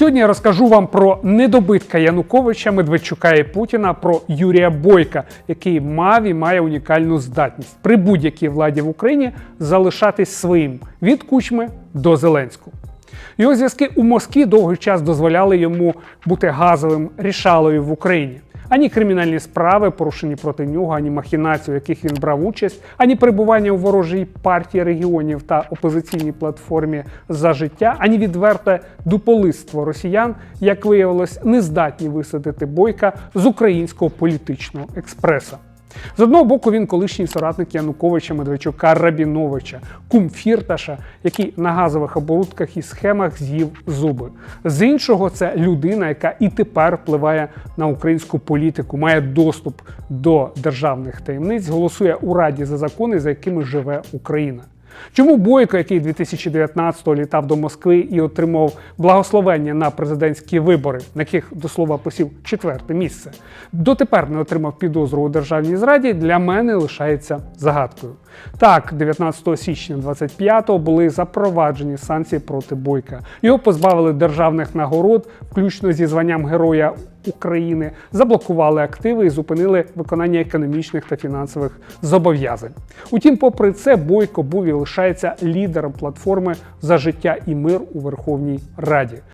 Сьогодні я розкажу вам про недобитка Януковича, Медведчука і Путіна, про Юрія Бойка, який мав і має унікальну здатність при будь-якій владі в Україні залишатись своїм від кучми до Зеленського. Його зв'язки у Москві довгий час дозволяли йому бути газовим рішалою в Україні. Ані кримінальні справи, порушені проти нього, ані махінації, у яких він брав участь, ані перебування у ворожій партії регіонів та опозиційній платформі за життя, ані відверте дуполиство росіян, як виявилось, не здатні висадити бойка з українського політичного експреса. З одного боку, він колишній соратник Януковича Медведчука Рабіновича, кум Фірташа, який на газових оборудках і схемах з'їв зуби. З іншого, це людина, яка і тепер впливає на українську політику, має доступ до державних таємниць, голосує у Раді за закони, за якими живе Україна. Чому Бойко, який 2019-го літав до Москви і отримав благословення на президентські вибори, на яких до слова посів четверте місце, дотепер не отримав підозру у державній зраді, для мене лишається загадкою. Так, 19 січня 25-го були запроваджені санкції проти Бойка. Його позбавили державних нагород, включно зі званням Героя України, заблокували активи і зупинили виконання економічних та фінансових зобов'язань. Утім, попри це, Бойко був і лишається лідером платформи за життя і мир у Верховній Раді.